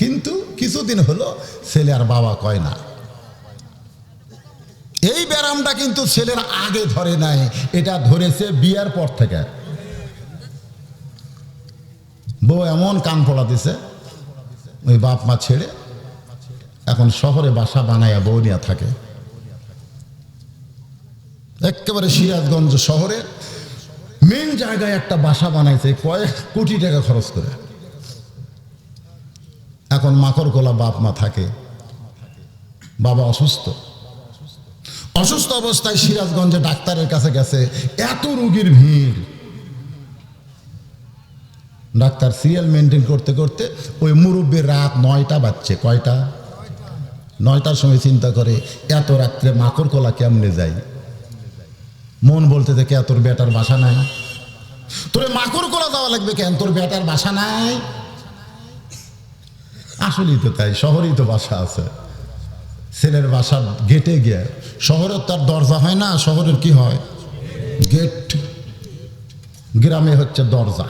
কিন্তু কিছুদিন হলো ছেলে আর বাবা কয় না। এই ব্যারামটা কিন্তু ছেলের আগে ধরে নাই, এটা ধরেছে বিয়ার পর থেকে। বউ এমন কান পড়া দিছে, ওই বাপ মা ছেড়ে এখন শহরে বাসা বানায়া বউ নিয়ে থাকে। একেবারে সিরাজগঞ্জ শহরে মেন জায়গায় একটা বাসা বানাইছে, কয়েক কোটি টাকা খরচ করে। এখন মাকড় কোলা বাপ মা থাকে। বাবা অসুস্থ। অসুস্থ অবস্থায় সিরাজগঞ্জে ডাক্তারের কাছে গেছে, এত রুগীর ভিড়। ডাক্তার সিরিয়াল মেনটেন করতে করতে ওই মুরব্বীর রাত নয়টা বাজছে, কয়টা? নয়টার সময় চিন্তা করে, এত রাত্রে মাকড় কলা কেমনে যাই মন বলতে থেকে তোর বেটার বাসা নাই? তোরে মাকড় কলা যাওয়া লাগবে কেন? তোর বেটার বাসা নাই? আসলেই তো তাই, শহরেই তো বাসা আছে। ছেলের বাসা গেটে গিয়ে, শহরের তার দরজা হয় না, শহরের কি হয়? গেট, গ্রামে হচ্ছে দরজা।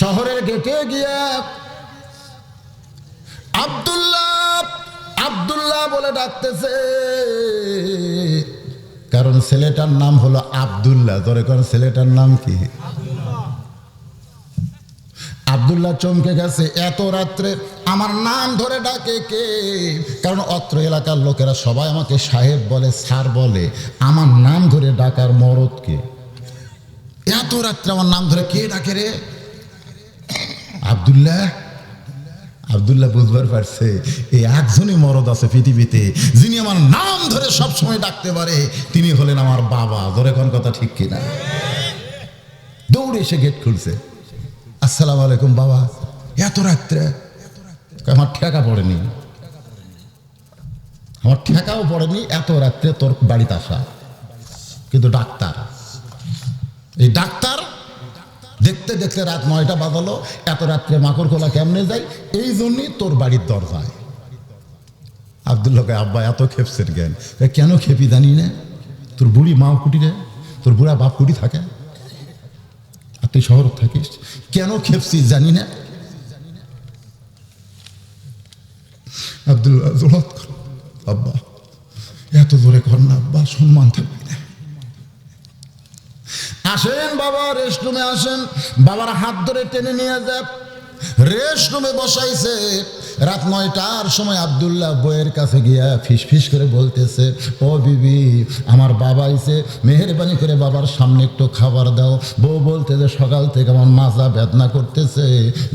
শহরের গেটে গিয়ে, আব্দুল্লাহ আব্দুল্লাহ বলে ডাকতেছে। কারণ ছেলেটার নাম হলো আব্দুল্লাহ ধরে কারণ ছেলেটার নাম কি? আব্দুল্লাহ চমকে গেছে, এত রাত্রে আমার নাম ধরে ডাকে কে? কারণ অত্র এলাকার লোকেরা সবাই আমাকে সাহেব বলে, স্যার বলে, আমার নাম ধরে ডাকার মরদ কে? এত রাত্রে আমার নাম ধরে কে ডাকে রে? আব্দুল্লাহ আব্দুল্লাহ বুঝবার পারছে, এই একজনই মরদ আছে পৃথিবীতে, যিনি আমার নাম ধরে সব সময় ডাকতে পারে, তিনি হলেন আমার বাবা। ধরে কোন কথা ঠিক কিনা? দৌড়ে এসে গেট খুলছে। আসসালামু আলাইকুম বাবা। এত রাত্রে আমার ঠেকা পড়েনি। আমার ঠেকাও পড়েনি, এত রাত্রে তোর বাড়িতে আসা। কিন্তু ডাক্তার, এই ডাক্তার দেখতে দেখতে রাত নয়টা বাজালো, এত রাত্রে মাকড় খোলা কেমনে যায়? এই জন্যই তোর বাড়ির দরজায়। আবদুল্লাহকে আব্বা, এত খেপসের জ্ঞান। কেন খেপি জানি না? তোর বুড়ি মাও কুটি রে? তোর বুড়া বাপ কুটি থাকে? তুই শহর থাকিস? কেন খেপসিস জানি না। আব্দুল্লাহ কর আব্বা, এত জোরে কর না, আব্বা, সম্মান থাকবে না। আসেন বাবা রেস্টরুমে আসেন। বাবার হাত ধরে টেনে নিয়ে যায় রেস্ট রুমে বসাইছে। রাত নয়টার সময় আবদুল্লাহ বইয়ের কাছে গিয়া ফিস করে বলতেছে, ও বিবি, আমার বাবা এসে মেহরবানি করে বাবার সামনে একটু খাবার দাও। বউ বলতে যে, সকাল থেকে আমার মাজা বেদনা করতেছে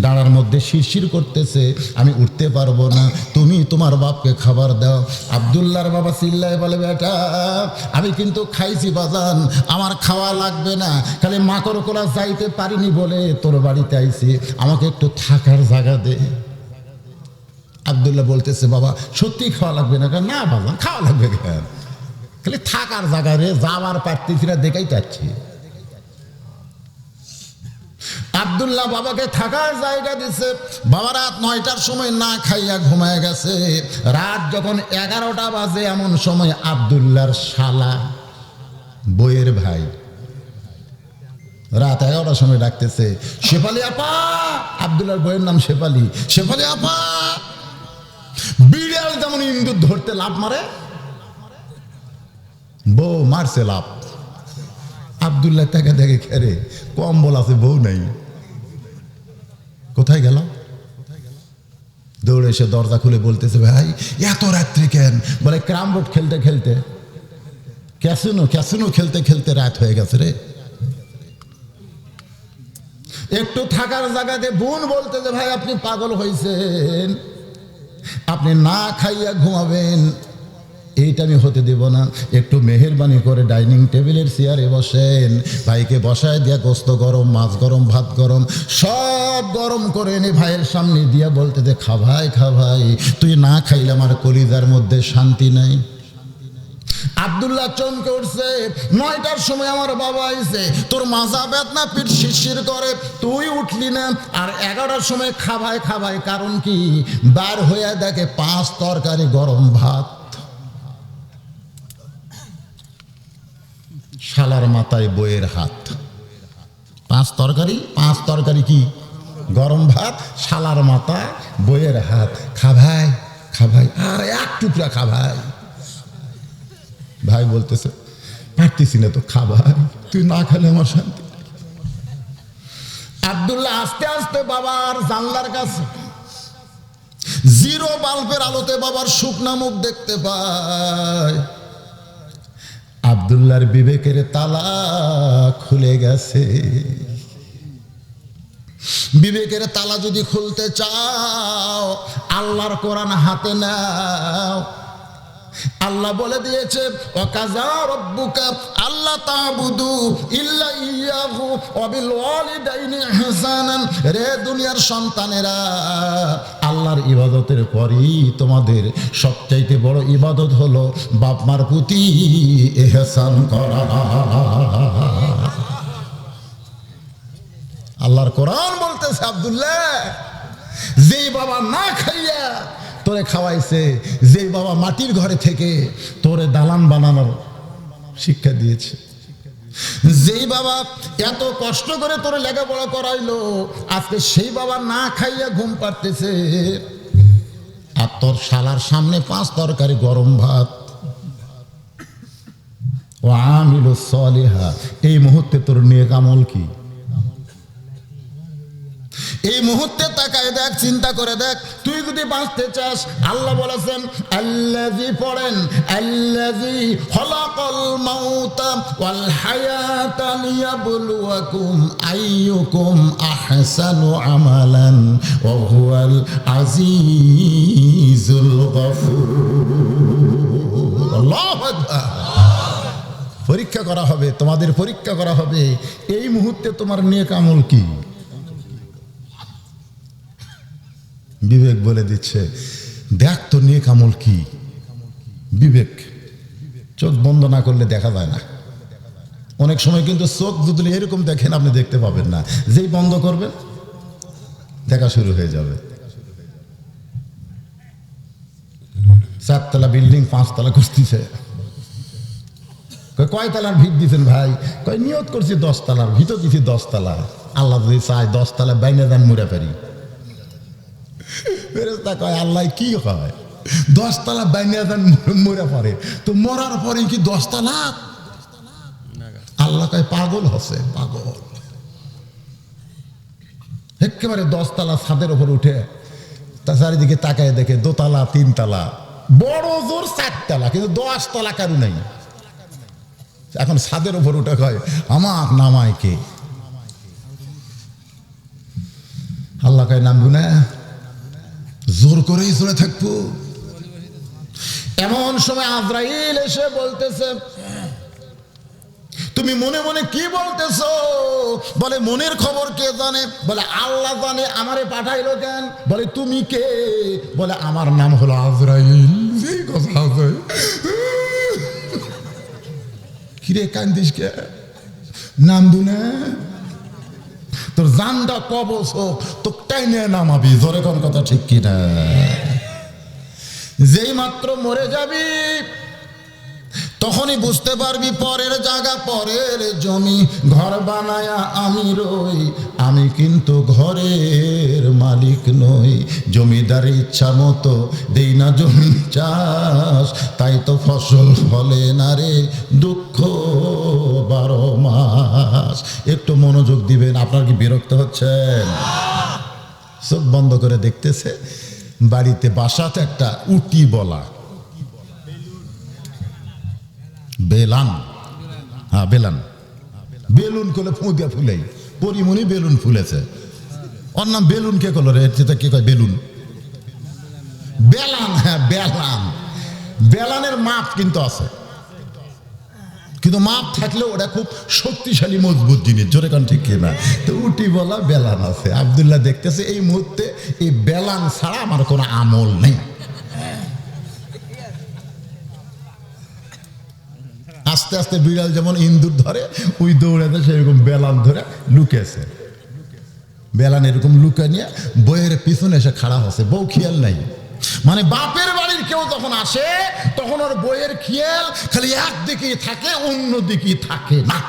ডাঁড়ার মধ্যে শিরশির করতেছে, আমি উঠতে পারব না, তুমি তোমার বাপকে খাবার দাও। আবদুল্লাহর বাবা চিল্লায় বলে, বেটা, আমি কিন্তু খাইছি বাজান, আমার খাওয়া লাগবে না, খালি মাকড় কোলা যাইতে পারিনি বলে তোর বাড়িতে আইছি, আমাকে একটু থাকার জায়গা দে আবদুল্লাহ বলতেছে, বাবা, সত্যি খাওয়া লাগবে না? না, বাবা, খাওয়া লাগবে কেন? খালি থাকার জায়গা রে, যাওয়ার পারতেছি না দেখাই যাচ্ছি। আবদুল্লাহ বাবাকে থাকার জায়গা দিছে। বাবা রাত নয়টার সময় না খাইয়া ঘুমায় গেছে। রাত যখন এগারোটা বাজে, এমন সময় আবদুল্লাহর শালা বইয়ের ভাই রাত এগারোটার সময় ডাকতেছে, শেফালি আপা! আবদুল্লাহর বইয়ের নাম শেফালি। শেফালি আপা! বিড়াল যেমন ইন্দুর ধরতে লাভ মারে, বউ মারছে লাভ আবদুল্লাহ তাকে দেখে খেরে, কম্বল আছে, বউ নাই। কোথায় গেল? দৌড়ে এসে দরজা খুলে বলতেছে, ভাই, এত রাত্রি কেন? বলে, ক্রাম বোর্ড খেলতে খেলতে। ক্যাসিনো ক্যাসিনো খেলতে খেলতে রাত হয়ে গেছে রে। একটু থাকার জায়গাতে বোন বলতে যে, ভাই, আপনি পাগল হয়েছেন আপনি না খাইয়া ঘুমাবেন। এইটা আমি হতে দেব না। একটু মেহরবানি করে ডাইনিং টেবিলের চেয়ারে বসেন। ভাইকে বসায় দিয়া গোস্ত গরম, মাছ গরম, ভাত গরম, সব গরম করে এনে ভাইয়ের সামনে দিয়া বলতে যে, খা ভাই খা ভাই, তুই না খাইলে আমার কলিজার মধ্যে শান্তি নাই। আবদুল্লাহ চমকে উঠছে, নয়টার সময় আমার বাবা আইছে, তোর মাজা বেদনা পিঠ শিরশির করে, তুই উঠলি না, আর এগারোটার সময় খাবায় খাবায়, কারণ কি? বার হয়ে দেখে পাঁচ তরকারি গরম ভাত। শালার মাথায় বইয়ের হাত। পাঁচ তরকারি? পাঁচ তরকারি কি? গরম ভাত, শালার মাথা, বইয়ের হাত। খা ভাই খা ভাই আর এক টুকরা খা ভাই বলতেছে, পারতেছি না তো খা ভাই তুই না খেলে আমার শান্তি। আব্দুল্লাহ আস্তে আস্তে বাবার জানলার কাছে, জিরো বাল্বের আলোতে বাবার শুকনা মুখ দেখতে পায়। আবদুল্লার বিবেকের তালা খুলে গেছে। বিবেকের তালা যদি খুলতে চাও, আল্লাহর কোরআন হাতে নাও। আল্লাহ বলে দিয়েছে অকাজা রব্বুকা আল্লাহ তাবুদু ইল্লা ইয়াহু ওয়াবিল ওয়ালিদাইনি ইহসানান। রে দুনিয়ার সন্তানেরা, আল্লাহর ইবাদতের পরই তোমাদের সবচাইতে বড় ইবাদত হলো বাপ মার প্রতি এহসান করা। আল্লাহর কোরআন বলতেছে, আব্দুল্লাহ, যেই বাবা না খাইয়া তোরে খাওয়াইছে, যেই বাবা মাটির ঘরে থেকে তোরে দালান বানানোর শিক্ষা দিয়েছে। যেই বাবা এত কষ্ট করে তোরে লেখাপড়া করাইলো, আজকে সেই বাবা না খাইয়া ঘুম পাড়তেছে। আর তোর শালার সামনে পাঁচ তরকারি গরম ভাত। ও আমিল সলিহা, এই মুহূর্তে তোর নিয়ে কামল কি? এই মুহূর্তে তাকায় দেখ, চিন্তা করে দেখ। তুই যদি বাঁচতে চাস, আল্লাহ বলেছেন আল্লাজি পড়েন আল্লাজি খলাকল মাউতা ওয়াল হায়াতা লিয়াবলুয়াকুম আইয়ুকুম আহসানু আমালান ওয়া হুয়াল আজিজুল গফুর। আল্লাহু আকবার। পরীক্ষা করা হবে, তোমাদের পরীক্ষা করা হবে। এই মুহূর্তে তোমার নিয়ে কামল কি? বিবেক বলে দিচ্ছে, দেখ তো নিয়ে কামল কি? বিবেক। চোখ বন্ধ না করলে দেখা যায় না। অনেক সময় কিন্তু চোখ যদি এরকম দেখেন, আপনি দেখতে পাবেন না। যেই বন্ধ করবেন, দেখা শুরু হয়ে যাবে। চারতলা বিল্ডিং, পাঁচতলা করতেছে কয় তালার ভিত দিছেন ভাই? কয়, নিয়ত করছি দশতলার, ভিতর দিছি দশতলা। আল্লাহ যদি চায় দশ তালা বাইনে দেন মুড়ে পারি ফেরেস্তা কয়, আল্লাহ, কি হয়? দশতলা বাইনে দেন, মরে পরে তো মরার পরে কি দশতলা? আল্লাহ কয়, পাগল হসে পাগল। একেবারে দশতলা ছাদের ওপর উঠে তা চারিদিকে তাকায় দেখে, দোতলা, তিনতলা। বড় জোর চারতলা, কিন্তু দশতলা কারু নাই। এখন ছাদের ওপর উঠে কয়, আমার নামায় কে? আল্লাহ কয় নামবো না জোর করেই চলে থাকব। এমন সময় আজরাইল এসে বলতেছে, তুমি মনে মনে কি বলতেছ? বলে, মনের খবর কে জানে? বলে, আল্লাহ জানে, আমারে পাঠাইলো কেন? বলে, তুমি কে? বলে, আমার নাম হলো আজরাইল। এই কথা আছে। কিরে কান্দিস কে? নাম দুনে তোর জানটা কবচ হোক তো টাইনে নামাবি। জোরে কোন কথা ঠিক কিনা? যেই মাত্র মরে যাবি তখনই বুঝতে পারবি পরের জায়গা, পরের জমি, ঘর বানায়া আমি রই। আমি কিন্তু ঘরের মালিক নই। জমিদার ইচ্ছা মতো দেই না জমি চাষ। তাই তো ফসল ফলে না রে দুঃখ বারো মাস। একটু মনোযোগ দিবেন, আপনার কি বিরক্ত হচ্ছেন? চোখ বন্ধ করে দেখতেছে, বাড়িতে বাসাতে একটা উটি বলা। বেলান। হ্যাঁ বেলান। বেলুন করলে ফুঁদিয়া ফুলেই। পরিমণি বেলুন ফুলেছে। ওর নাম বেলুন কে করল রে? যেটা কে কয়? বেলুন। বেলান হ্যাঁ বেলান। বেলানের মাপ কিন্তু আছে। কিন্তু মাপ থাকলে ওটা খুব শক্তিশালী, মজবুত জিনিস। জোরে কান ঠিক কিনা তো উটি বলা বেলান আছে। আবদুল্লাহ দেখতেছে এই মুহূর্তে এই বেলান ছাড়া আমার কোনো আমল নেই। আস্তে আস্তে বিড়াল যেমন ইন্দুর ধরে, ওই দৌড়াতে সেরকম বেলান ধরে লুকেছে। বেলান এরকম লুকে নিয়ে বইয়ের পিছনে এসে খাড়া হচ্ছে, বউ খেয়াল নাই। মানে বাপের বাড়ির কেউ যখন আসে, তখন ওর বইয়ের খেয়াল খালি একদিকেই থাকে অন্য দিকেই থাকে না।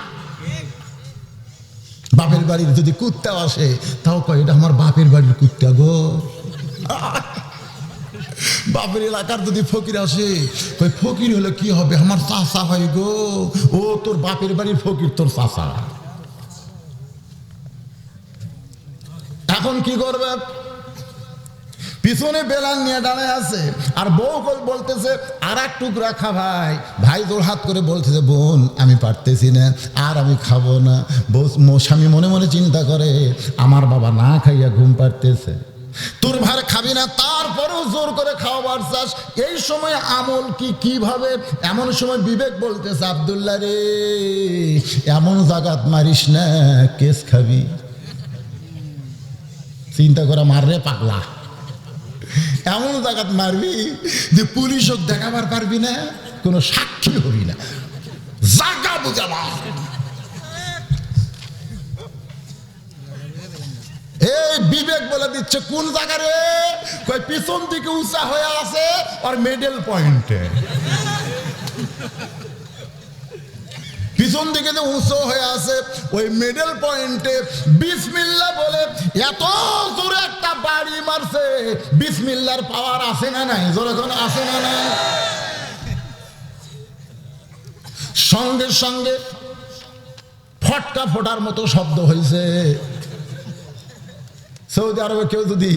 বাপের বাড়ির যদি কুত্তাও আসে, তাও কয়, এটা আমার বাপের বাড়ির কুত্তা গো। বাপের এলাকার যদি ফকির আসে কই ফকির হলে কি হবে? আমার চাষা হয় গো। ও তোর বাপের বাড়ির ফকির, তোর চাষা এখন কি করবে? পিছনে বেলাল নিয়ে দাঁড়ায় আছে আর বউ বলতেছে আর এক টুকরা খা ভাই। ভাই তোর হাত করে বলতেছে বোন, আমি পারতেছি না, আর আমি খাব না। বউ স্বামী মনে মনে চিন্তা করে, আমার বাবা না খাইয়া ঘুম পারতেছে তোর ভার খাবি না, তারপরেও জোর করে খাওয়াবার চাস। এই সময় আমল কি, কীভাবে? এমন সময় বিবেক বলতেছে, আবদুল্লাহ রে, এমন জাগাত মারিস না, কেস খাবি। চিন্তা করা মাররে পাগলা, এমন জাগাত মারবি যে পুলিশ হোক দেখাবার পারবি না, কোনো সাক্ষী হবি না। জাগা বুঝাবা এই বিবেক বলে দিচ্ছে, কোন জায়গা রে? কই পিছন দিকে উঁচা হয়ে আছে আর মিডল পয়েন্টে পিছন দিকে যে উঁচু হয়ে আছে, ওই মিডল পয়েন্টে বিসমিল্লা বলে, এত জোরে একটা বাড়ি মারছে। বিসমিল্লার পাওয়ার আছে না নাই? জোরে কোন আছে না নাই? সঙ্গে সঙ্গে ফটকা ফোটার মতো শব্দ হয়েছে সৌদি আরবে কেউ যদি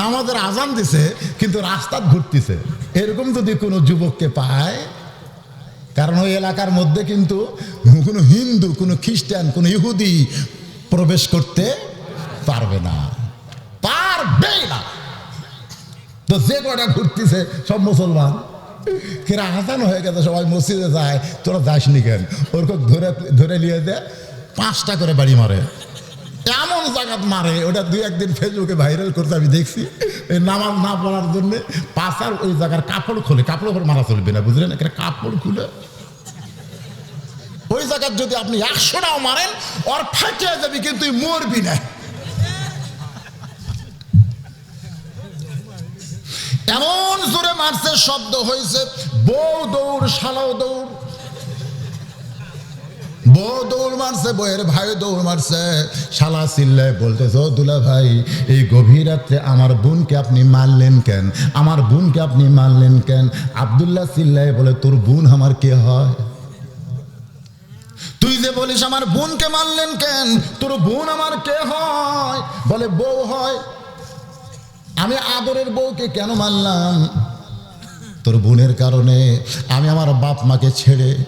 নামাজের আজান দিছে, কিন্তু রাস্তা ঘুরতেছে। এরকম যদি কোনো যুবককে পায়, কারণ ওই এলাকার মধ্যে কিন্তু কোনো হিন্দু, কোনো খ্রিস্টান, কোনো ইহুদি প্রবেশ করতে পারবে না। পারবে না। তো যে কটা ঘুরতেছে, সব মুসলমান। কিরা হাসান হয়ে গেছে, সবাই মসজিদে যায়, তোরা যাসনি কেন? ওরকম ধরে ধরে নিয়ে দেয় পাঁচটা করে বাড়ি মারে। এমন জায়গাত মারে, ওটা দুই একদিন ফেসবুকে ভাইরাল করতে আমি দেখছি। এই নামাজ না পড়ার জন্য পাশার ওই জায়গার কাপড় খোলে কাপড় ওপর মারা চলবে না, বুঝলেন? একটা কাপড় খুলে। ওই জায়গার যদি আপনি একশোটাও মারেন, ওর ফাটিয়ে যাবি, কিন্তু মরবি না। এমন জোরে মারছে, শব্দ হয়েছে, বউ দৌড়, শালাও দৌড়। বউ দৌড় মারছে বইয়ের ভাই দৌড় মারছে। শালা চিল্লায় বলতেছে, ও দুলা ভাই, এই গভীর রাত্রে আমার বোনকে আপনি মারলেন কেন? আমার বোনকে আপনি মারলেন কেন? আবদুল্লাহ চিল্লায় বলে, তোর বোন আমার কে হয়? তুই যে বলিস আমার বোনকে মারলেন কেন? তোর বোন আমার কে হয়? বলে, বউ হয়। আমি আদরের বউকে কেন মারলাম? তোর বোনের কারণে আমি আমার বাপ মাকে ছেড়ে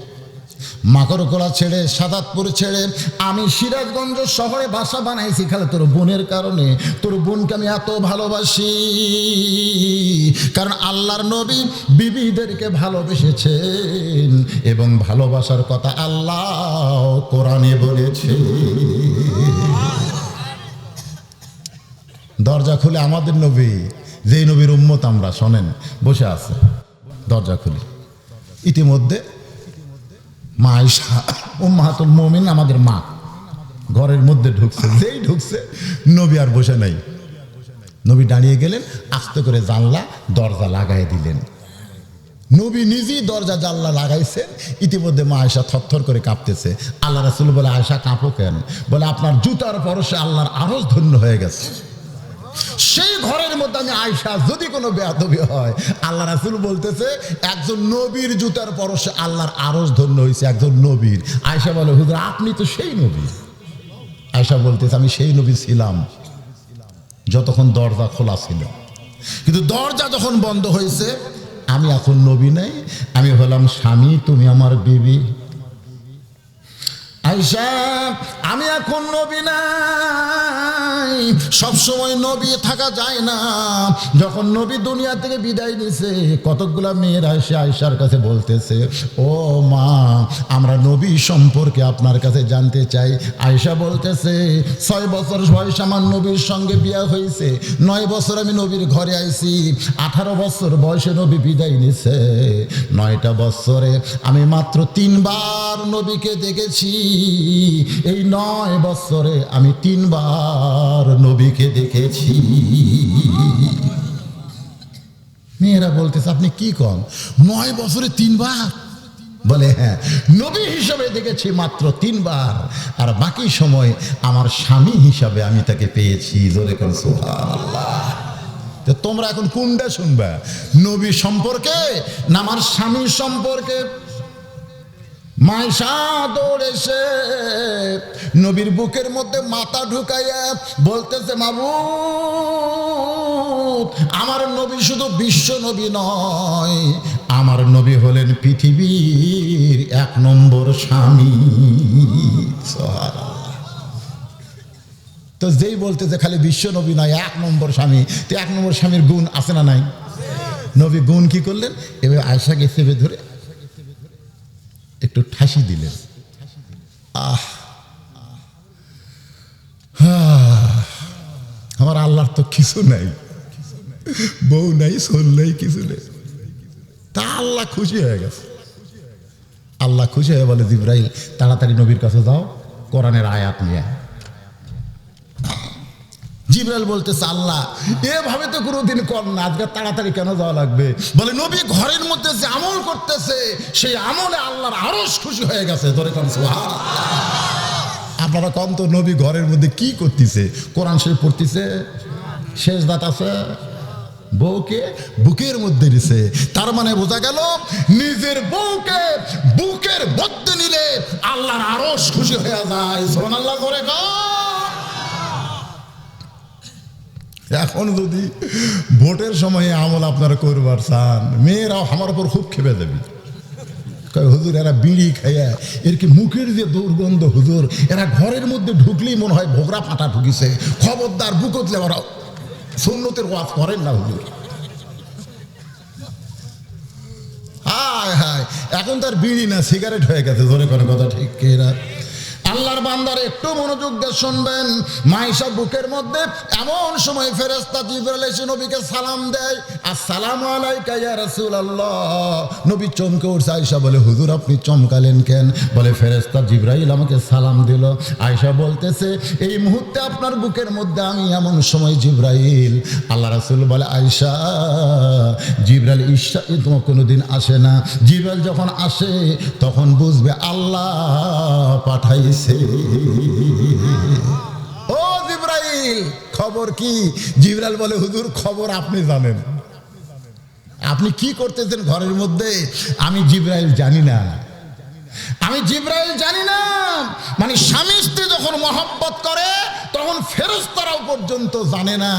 মাকড়কোলা ছেড়ে, সাদাতপুর ছেড়ে, আমি সিরাজগঞ্জ শহরে বাসা বানাইছি। খালে তোর বোনের কারণে, তোর বোনকে আমি এত ভালোবাসি। কারণ আল্লাহর নবী বিবিদেরকে ভালোবেসেছেন এবং ভালোবাসার কথা আল্লাহ কোরআনে বলেছে দরজা খুলে আমাদের নবী, যেই নবীর উম্মত আমরা, শোনেন, বসে আছে। দরজা খুলে। ইতিমধ্যে মা আয়সা উম্মাহাতুল মমিন, আমাদের মা। ঘরের মধ্যে ঢুকছে, যেই ঢুকছে, নবী আর বসে নাই। নবী দাঁড়িয়ে গেলেন, আস্তে করে জানলা, দরজা লাগাই দিলেন। নবী নিজেই দরজা জানলা লাগাইছেন, ইতিমধ্যে মা আয়সা থরথর করে কাঁপতেছে। আল্লাহ রাসুল বলে আয়সা কাঁপো কেন? বলে, আপনার জুতার পরশে আল্লাহর আরজ ধন্য হয়ে গেছে। সেই ঘরের মধ্যে আমি আয়সা যদি কোনো বেয়াদবি হয়, আল্লাহ রাসুল বলতেছে, একজন নবীর জুতার পরশে আল্লাহর আরজ ধন্য হয়েছে একজন নবীর। আয়সা বলে, হুজুর, আপনি তো সেই নবী। আয়সা বলতেছে, আমি সেই নবী ছিলাম, যতক্ষণ দরজা খোলা ছিল। কিন্তু দরজা যখন বন্ধ হয়েছে আমি এখন নবী নাই, আমি হলাম স্বামী, তুমি আমার বিবি। আইসা আমি এখন নবী নাই। সব সময় নবী থাকা যায় না। যখন নবী দুনিয়া থেকে বিদায় নিছে, কতকগুলা মেয়েরা এসে আয়সার কাছে বলতেছে, ও মা, আমরা নবী সম্পর্কে আপনার কাছে জানতে চাই। আয়সা বলতেছে, ছয় বছর বয়স আমার নবীর সঙ্গে বিয়া হয়েছে, নয় বছর আমি নবীর ঘরে আইছি, আঠারো বছর বয়সে নবী বিদায় নিছে। নয়টা বছরে আমি মাত্র তিনবার নবীকে দেখেছি, এই নয় বছরে আমি তিনবার নবীকে দেখেছি। মেয়েরা বলতেছে, আপনি কি কন? নয় বছরে তিনবার। বলে হ্যাঁ নবী হিসাবে দেখেছি মাত্র তিনবার। আর বাকি সময় আমার স্বামী হিসাবে আমি তাকে পেয়েছি। জোরে কোন তোমরা এখন কোনটা শুনবা? নবী সম্পর্কে না আমার স্বামীর সম্পর্কে? মাইশা দৌড়েছে নবীর বুকের মধ্যে মাথা ঢুকাইয়া বলতেছে মাবু আমার নবী শুধু বিশ্ব নবী নয়, আমার নবী হলেন পৃথিবীর এক নম্বর স্বামী। তো যেই বলতেছে খালি বিশ্ব নবী নয়, এক নম্বর স্বামী, তো এক নম্বর স্বামীর গুণ আছে না নাই? নবী গুণ কি করলেন? এবার আয়সাকে চেপে ধরে একটু ঠাসি দিলেন। আহ আমার আল্লাহর তো কিছু নাই। বউ নাই সোল নাই, কিছু নেই। তা আল্লাহ খুশি হয়ে গেছে। আল্লাহ খুশি হয়ে বলে, জিব্রাইল, তাড়াতাড়ি নবীর কাছে যাও, কোরআনের আয়াত নিয়ে আয়। জিব্রাইল বলতেছে, আল্লাহ, এভাবে তো কোনোদিন কর না, আজকে তাড়াতাড়ি কেন যাওয়া লাগবে? বলে, নবী ঘরের মধ্যে যে আমল করতেছে, সেই আমলে আল্লাহর আরস খুশি হয়ে গেছে। ধরে কম আপনারা কম তো, নবী ঘরের মধ্যে কি করতেছে? কোরআন শরীফ পড়তেছে? শেষ দাঁত আছে? বউকে বুকের মধ্যে নিছে তার মানে বোঝা গেল, নিজের বউকে বুকের মধ্যে নিলে আল্লাহর আরস খুশি হয়ে যায়। আল্লাহ করে গা এখন যদি ভোটের সময়ে আমল আপনারা করবার চান, মেয়েরাও আমার উপর খুব খেপে দেবে হুজুর, এরা বিড়ি খাইয়া, এর কি মুখের যে দুর্গন্ধ, হুজুর? এরা ঘরের মধ্যে ঢুকলেই মনে হয় ভোগরা ফাটা ঢুকিছে। খবরদার বুকতলে ওরা সুন্নতের ওয়াজ করেন না, হুজুর। হায় হায়, এখন তার বিড়ি না, সিগারেট হয়ে গেছে ধরে কোনো কথা ঠিক কেরা আল্লাহর বান্দার একটু মনোযোগ দিয়ে শুনবেন। মাইশা বুকের মধ্যে এমন সময় ফেরেস্তা জিবরাল এসে নবীকে সালাম দেয়, আসসালামু আলাইকা ইয়া রাসূলুল্লাহ। নবী চমকে উঠছে, আয়েশা বলে, হুজুর, আপনি চমকালেন কেন? বলে ফেরেস্তা জিব্রাইল আমাকে সালাম দিল। আয়েশা বলতেছে, এই মুহূর্তে আপনার বুকের মধ্যে আমি এমন সময় জিব্রাইল। আল্লাহ রাসূল বলে, আয়েশা, জিব্রাইল ঈশা তোমার কোনোদিন আসে না। জিব্রাইল যখন আসে, তখন বুঝবে আল্লাহ পাঠাইছে। ও জিব্রাইল, খবর কি? জিব্রাইল বলে, হুজুর, খবর আপনি জানেন। আপনি কি করতেছেন ঘরের মধ্যে? আমি জিব্রাইল জানি না। আমি জিব্রাইল জানি না। মানে স্বামী স্ত্রী যখন মহব্বত করে তখন ফেরেস্তারাও পর্যন্ত জানে না।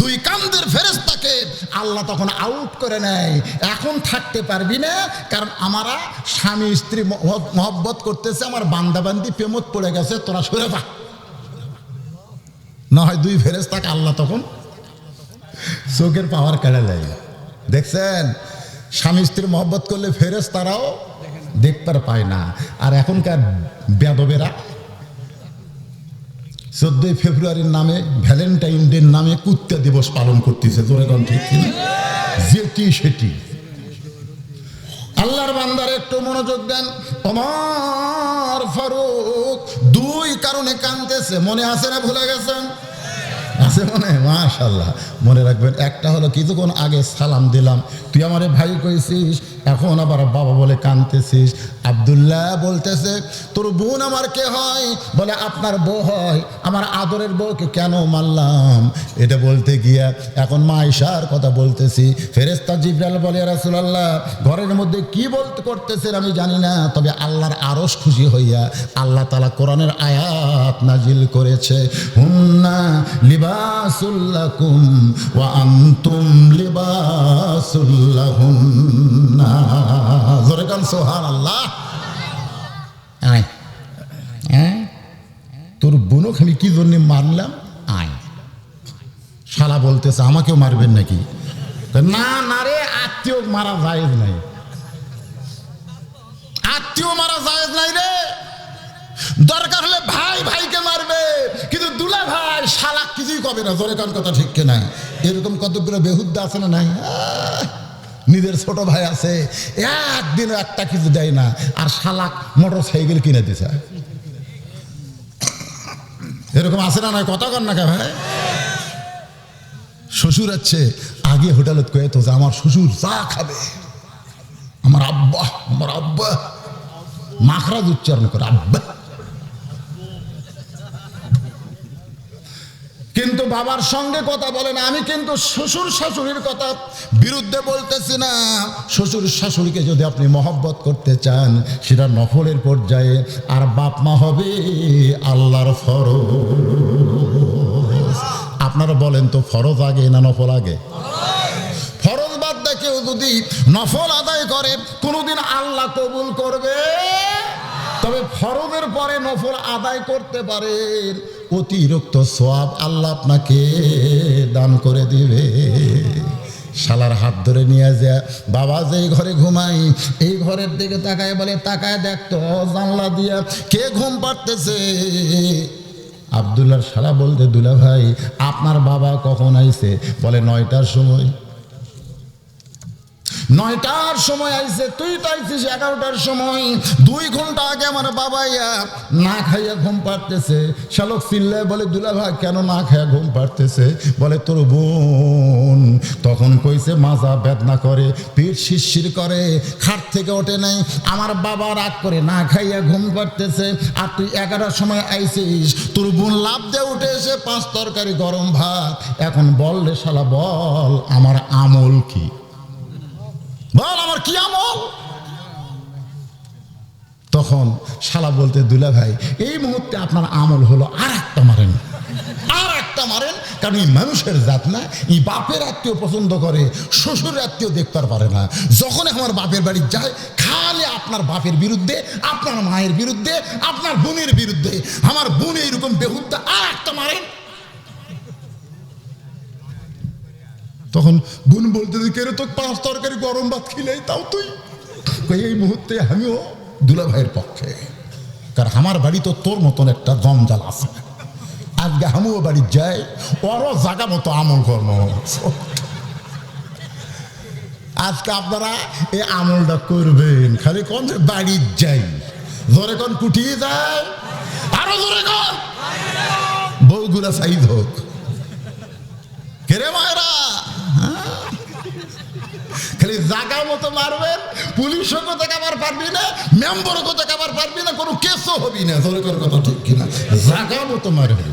দুই কান্দের ফেরেস্তাকে আল্লাহ তখন আউট করে নেয়। এখন থাকতে পারবি না, কারণ আমারা স্বামী, স্ত্রী মহব্বত করতেছে, আমার বান্দাবান্দি প্রেমত পড়ে গেছে, তোরা সরে পা না হয় দুই ফেরেস্তাকে আল্লাহ তখন চোখের পাওয়ার কেড়ে দেয় দেখছেন? স্বামী স্ত্রী মহব্বত করলে ফেরেস তারাও দেখতে পায় না। আর এখনকার বেদবেরা চোদ্দই ফেব্রুয়ারির নামে ভ্যালেন্টাইন ডের নামে কুত্তা দিবস পালন করতেছে, জোরে কোন ঠিক যেটি সেটি? আল্লাহর বান্দার একটু মনোযোগ দেন। তোমার ফারুক দুই কারণে কানতেছে মনে আছে না ভুলে গেছেন? আছে মনে? মাশাল্লাহ মনে রাখবেন, একটা হলো কিছুক্ষণ আগে সালাম দিলাম। তুই আমারে ভাই কইছিস, এখন আবার বাবা বলে কানতেছিস। আব্দুল্লাহ বলতেছে, তোর বোন আমার কে হয়? বলে, আপনার বউ হয়। আমার আদরের বউকে কেন মারলাম? এটা বলতে গিয়া এখন মা ঈশার কথা বলতেছি। ফেরেস্তা জিব্রাল বলে রাসুলাল্লাহ, ঘরের মধ্যে কি বলতে করতেছেন আমি জানি না। তবে আল্লাহর আরস খুশি হইয়া আল্লাহ তালা কোরআনের আয়াত নাজিল করেছে। হুন্না লিবাসুল্লাকুম ওয়া আনতুম লিবাসুল্লাহুন্না জোরে গান সোহান আল্লাহ আয়। হ্যাঁ? তোর বোনক আমি কি জন্য মারলাম? আয়। শালা বলতেছে, আমাকেও মারবেন নাকি? না না রে, আত্মীয় মারা জায়েজ নাই। আত্মীয় মারা জায়েজ নাই রে। দরকার হলে ভাই ভাইকে মারবে, কিন্তু দুলা ভাই শালা কিছুই কবে না, জোরে কান কথা ঠিক নাই এরকম কতগুলো বেহুদ্দা আছে না নাই? নিজের ছোট ভাই আছে, একদিনও একটা কিছু দেয় না, আর শালাক মোটর সাইকেল কিনে দিছে। এরকম আছে না নয় কথা কর না কে ভাই? শ্বশুর আছে, আগে হোটেলত কয়ে তো আমার শ্বশুর চা খাবে। আমার আব্বা আমার আব্বা। মাখরাজ উচ্চারণ করে, আব্বা। বাবার সঙ্গে কথা বলে না, আমি কিন্তু শ্বশুর শাশুড়ির কথা বিরুদ্ধে বলতেছি না। শ্বশুর শাশুড়িকে যদি আপনি মহব্বত করতে চান, সেটা নফলের পর্যায়ে। আর বাপ মা হবে আল্লাহর ফরজ। আপনারা বলেন তো, ফরজ আগে না নফল আগে? ফরজ বাদ দিয়ে কেউ যদি নফল আদায় করে, কোনোদিন আল্লাহ কবুল করবে? তবে ফরজের পরে নফল আদায় করতে পারেন। অতিরিক্ত সোয়াব আল্লাহ আপনাকে দান করে দিবে। শালার হাত ধরে নিয়ে যায় বাবা যেই ঘরে ঘুমাই, এই ঘরের দিকে তাকায় বলে, তাকায় দেখতো জানলা দিয়া কে ঘুম পাড়তেছে? আবদুল্লার শালা বলতে দুলা ভাই আপনার বাবা কখন আইছে? বলে, নয়টার সময়। নয়টার সময় আইছে, তুই তো আইছিস এগারোটার সময়। দুই ঘণ্টা আগে আমার বাবা ইয়া না খাইয়া ঘুম পারতেছে শালক চিল্লায় বলে দুলা ভাই, কেন না খাইয়া ঘুম পারতেছে বলে, তোর বোন। তখন কইছে মাজা বেদনা করে পিঠ শিরশির করে, খাট থেকে ওঠে নাই। আমার বাবা রাগ করে না খাইয়া ঘুম পারতেছে আর তুই এগারোটার সময় আইছিস। তোর বোন লাভ দিয়ে উঠে এসে পাঁচ তরকারি গরম ভাত। এখন বল রে শালা, বল, আমার আমল কি? বল আমার কি আমল? তখন শালা বলতে, দুলা ভাই, এই মুহূর্তে আপনার আমল হলো আর একটা মারেন। আর একটা মারেন, কারণ এই মানুষের জাত না, এই বাপের আত্মীয় পছন্দ করে, শ্বশুরের আত্মীয় দেখতে পারে না। যখন আমার বাপের বাড়ি যায়, খালি আপনার বাপের বিরুদ্ধে, আপনার মায়ের বিরুদ্ধে, আপনার বোনের বিরুদ্ধে, আমার বোন এইরকম বেহুদ্দা আর একটা মারেন। তখন বোন বলতে কেন তো পাঁচ তরকারি গরম ভাত খিলেই তাও তুই? এই মুহূর্তে আমিও দুলা ভাইয়ের পক্ষে। কারণ আমার বাড়ি তো তোর মতন একটা জঞ্জাল আছে। আজকে আমিও বাড়ি যাই, ওরও জায়গা মতো আমল কর্ম আজকে আপনারা এই আমলটা করবেন, খালি কোন যে বাড়ির যাই ধরে কোন কুটিয়ে যায় আরও ধরে কোন? বউগুলা সাইজ হোক। কেরে মায়েরা? খালি জাগা মতো মারবেন পুলিশও কোথাও কাবার পারবি না, মেম্বারও কোথাও কাবার পারবি না, কোনো কেসও হবি না। তোর কথা ঠিক কিনা? জাগা মতো মারবি।